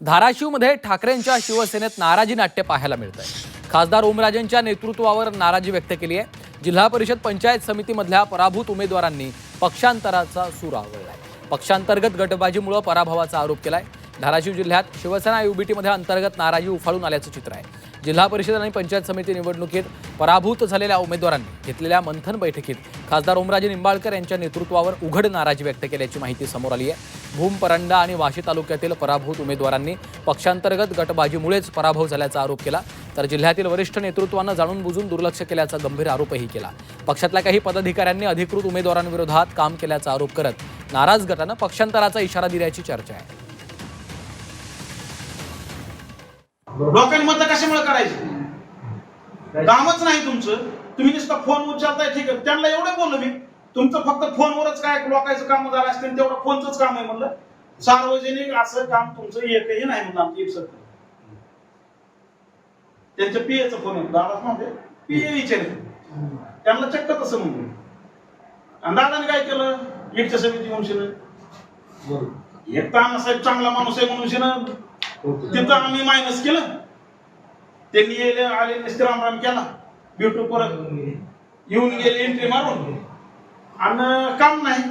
धाराशिवमध्ये ठाकरेंच्या शिवसेनेत नाराजी नाट्य पाहायला मिळत आहे खासदार ओमराजेंच्या नेतृत्वावर नाराजी व्यक्त केली आहे. जिल्हा परिषद पंचायत समितीमधल्या पराभूत उमेदवारांनी पक्षांतराचा सूर आवळला पक्षांतर्गत गटबाजीमुळे पराभवाचा आरोप केलाय. धाराशिव जिल्ह्यात शिवसेना युबीटीमध्ये अंतर्गत नाराजी उफाळून आल्याचं चित्र आहे. जिल्हा परिषद आणि पंचायत समिती निवडणुकीत पराभूत झालेल्या उमेदवारांनी घेतलेल्या मंथन बैठकीत खासदार ओमराजे निंबाळकर यांच्या नेतृत्वावर उघड नाराजी व्यक्त केल्याची माहिती समोर आली आहे. भूम परंडा आणि वाशी तालुक्यातील पराभूत उमेदवारांनी पक्षांतर्गत गटबाजीमुळेच पराभव झाल्याचा आरोप केला. तर जिल्ह्यातील वरिष्ठ नेतृत्वानं जाणून बुजून दुर्लक्ष केल्याचा गंभीर आरोपही केला. पक्षातल्या काही पदाधिकाऱ्यांनी अधिकृत उमेदवारांविरोधात काम केल्याचा आरोप करत नाराज गटानं पक्षांतराचा इशारा दिल्याची चर्चा आहे. मत कशामुळे करायचे? कामच नाही तुमचं. तुम्ही नुसतं फोन उचलताय ठीक आहे. त्यांना एवढं बोललो मी. तुमचं फक्त फोनवरच काय लोकांचं काम झालं असतं तेवढं फोनच काम आहे म्हणलं. सार्वजनिक असं काम तुमचं एकही नाही म्हणलं आमचं एक त्यांच्या पीएचं फोन आहे दादाच नव्हते पीए विचारले त्यांना चक्क तसं म्हणलं. आणि दादाने काय केलं? एकच्या समिती वंशीनं एक ताना साहेब चांगला माणूस आहे म्हणून तिथं आम्ही मायनस केलं. त्यांनी येले आले नसते रामराम केला. युट्यूब परत. येऊन गेले एंट्री मारून. आणि काम नाही.